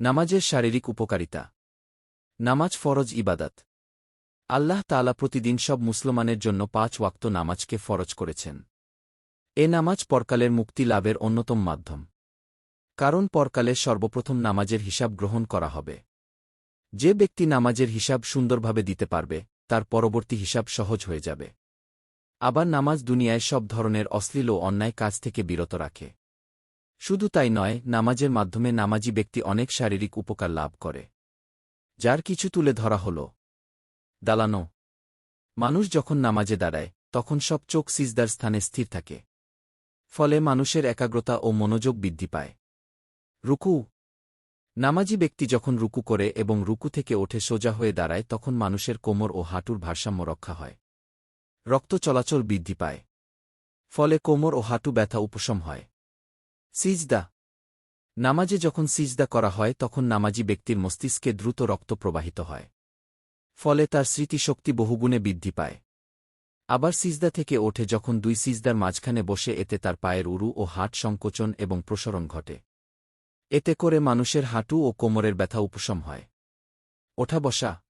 নামাজের শারীরিক উপকারিতা। নামাজ ফরজ ইবাদত। আল্লাহ তালা প্রতিদিন সব মুসলমানের জন্য পাঁচ ওয়াক্ত নামাজকে ফরজ করেছেন। এ নামাজ পরকালের মুক্তি লাভের অন্যতম মাধ্যম। কারণ পরকালে সর্বপ্রথম নামাজের হিসাব গ্রহণ করা হবে। যে ব্যক্তি নামাজের হিসাব সুন্দরভাবে দিতে পারবে, তার পরবর্তী হিসাব সহজ হয়ে যাবে। আবার নামাজ দুনিয়ায় সব ধরনের অশ্লীল ও অন্যায় কাজ থেকে বিরত রাখে। শুধু তাই নয়, নামাজের মাধ্যমে নামাজি ব্যক্তি অনেক শারীরিক উপকার লাভ করে। যার কিছু তুলে ধরা হল। দালানো। মানুষ যখন নামাজে দাঁড়ায়, তখন সব চোখ সিজদার স্থানে স্থির থাকে। ফলে মানুষের একাগ্রতা ও মনোযোগ বৃদ্ধি পায়। রুকু। নামাজি ব্যক্তি যখন রুকু করে এবং রুকু থেকে ওঠে সোজা হয়ে দাঁড়ায়, তখন মানুষের কোমর ও হাঁটুর ভারসাম্য রক্ষা হয়। রক্ত চলাচল বৃদ্ধি পায়। ফলে কোমর ও হাঁটু ব্যথা উপশম হয়। সিজদা। নামাজে যখন সিজদা করা হয়, তখন নামাজি ব্যক্তির মস্তিষ্কে দ্রুত রক্ত প্রবাহিত হয়। ফলে তার স্মৃতিশক্তি বহুগুণে বৃদ্ধি পায়। আবার সিজদা থেকে ওঠে যখন দুই সিজদার মাঝখানে বসে, এতে তার পায়ের উরু ও হাট সংকোচন এবং প্রসরণ ঘটে। এতে করে মানুষের হাঁটু ও কোমরের ব্যথা উপশম হয়। ওঠা বসা।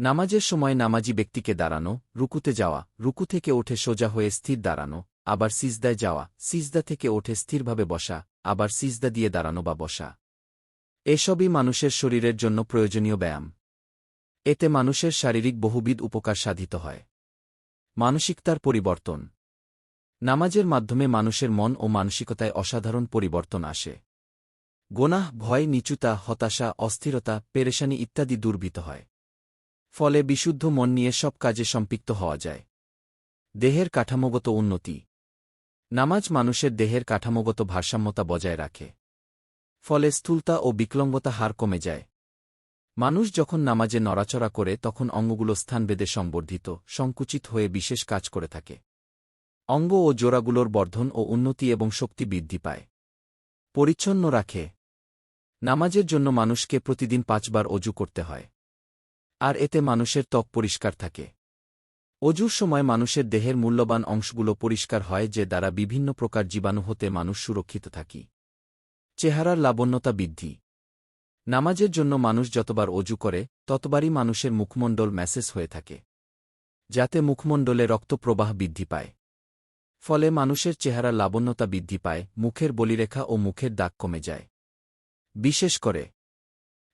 নামাজের সময় নামাজি ব্যক্তিকে দাঁড়ানো, রুকুতে যাওয়া, রুকু থেকে ওঠে সোজা হয়ে স্থির দাঁড়ানো আবার সিজদায় যাওয়া, সিজদা থেকে ওঠে স্থিরভাবে বসা, আবার সিজদা দিয়ে দাঁড়ানো বা বসা। এসবই মানুষের শরীরের জন্য প্রয়োজনীয় ব্যায়াম। এতে মানুষের শারীরিক বহুবিধ উপকার সাধিত হয়। মানসিকতার পরিবর্তন। নামাজের মাধ্যমে মানুষের মন ও মানসিকতায় অসাধারণ পরিবর্তন আসে। গোনাহ, ভয়, নিচুতা, হতাশা, অস্থিরতা, পেরেশানি ইত্যাদি দুর্বৃত হয়। ফলে বিশুদ্ধ মন নিয়ে সব কাজে সম্পৃক্ত হওয়া যায়। দেহের কাঠামোগত উন্নতি। নামাজ মানুষের দেহের কাঠামোগত ভারসাম্যতা বজায় রাখে। ফলে স্থূলতা ও বিকলঙ্গতা হার কমে যায়। মানুষ যখন নামাজে নড়াচড়া করে, তখন অঙ্গগুলো স্থানভেদে সংবর্ধিত, সংকুচিত হয়ে বিশেষ কাজ করে থাকে। অঙ্গ ও জোড়াগুলোর বর্ধন ও উন্নতি এবং শক্তি বৃদ্ধি পায়। পরিচ্ছন্ন রাখে। নামাজের জন্য মানুষকে প্রতিদিন পাঁচবার অজু করতে হয়। আর এতে মানুষের ত্বক পরিষ্কার থাকে। অজুর সময় মানুষের দেহের মূল্যবান অংশগুলো পরিষ্কার হয় যে দ্বারা বিভিন্ন প্রকার জীবাণু হতে মানুষ সুরক্ষিত থাকি। চেহারার লাবণ্যতা বৃদ্ধি। নামাজের জন্য মানুষ যতবার অজু করে, ততবারই মানুষের মুখমণ্ডল ম্যাসেজ হয়ে থাকে, যাতে মুখমণ্ডলে রক্তপ্রবাহ বৃদ্ধি পায়। ফলে মানুষের চেহারা লাবণ্যতা বৃদ্ধি পায়, মুখের বলিরেখা ও মুখের দাগ কমে যায়। বিশেষ করে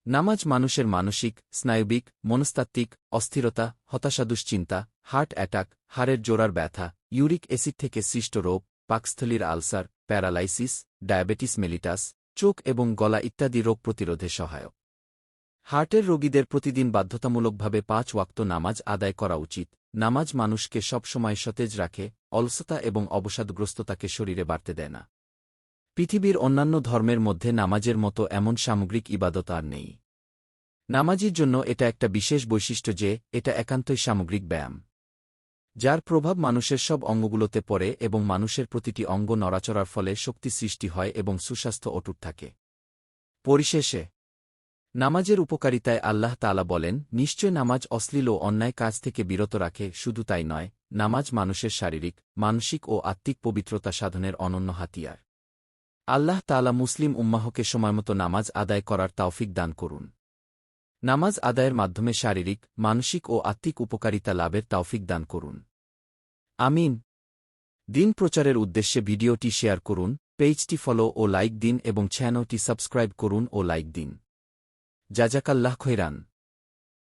নামাজ মানুষের মানসিক, স্নায়বিক, মনস্তাত্ত্বিক, অস্থিরতা, হতাশা, দুশ্চিন্তা, হার্ট অ্যাটাক, হাড়ের জোড়ার ব্যথা, ইউরিক অ্যাসিড থেকে সৃষ্ট রোগ, পাকস্থলীর আলসার, প্যারালাইসিস, ডায়াবেটিস মেলিটাস, চোখ এবং গলা ইত্যাদি রোগ প্রতিরোধে সহায়ক। হার্টের রোগীদের প্রতিদিন বাধ্যতামূলকভাবে পাঁচ ওয়াক্ত নামাজ আদায় করা উচিত। নামাজ মানুষকে সবসময় সতেজ রাখে, অলসতা এবং অবসাদগ্রস্ততাকে শরীরে বাড়তে দেয় না। পৃথিবীর অন্যান্য ধর্মের মধ্যে নামাজের মতো এমন সামগ্রিক ইবাদত আর নেই। নামাজির জন্য এটা একটা বিশেষ বৈশিষ্ট্য যে, এটা একান্তই সামগ্রিক ব্যায়াম। যার প্রভাব মানুষের সব অঙ্গগুলোতে পড়ে এবং মানুষের প্রতিটি অঙ্গ নড়াচড়ার ফলে শক্তি সৃষ্টি হয় এবং সুস্বাস্থ্য অটুট থাকে। পরিশেষে, নামাজের উপকারিতায় আল্লাহ তালা বলেন, নিশ্চয় নামাজ অশ্লীল ও অন্যায় কাজ থেকে বিরত রাখে, শুধু তাই নয়, নামাজ মানুষের শারীরিক, মানসিক ও আত্মিক পবিত্রতা সাধনের অনন্য হাতিয়ার। আল্লাহ তালা মুসলিম উম্মাহকে সময়মতো নামাজ আদায় করার তাওফিক দান করুন। নামাজ আদায়ের মাধ্যমে শারীরিক, মানসিক ও আত্মিক উপকারিতা লাভের তাওফিক দান করুন। আমিন। দিন প্রচারের উদ্দেশ্যে ভিডিওটি শেয়ার করুন, পেজটি ফলো ও লাইক দিন এবং চ্যানেলটি সাবস্ক্রাইব করুন ও লাইক দিন। জাজাকাল্লাহ খৈরান।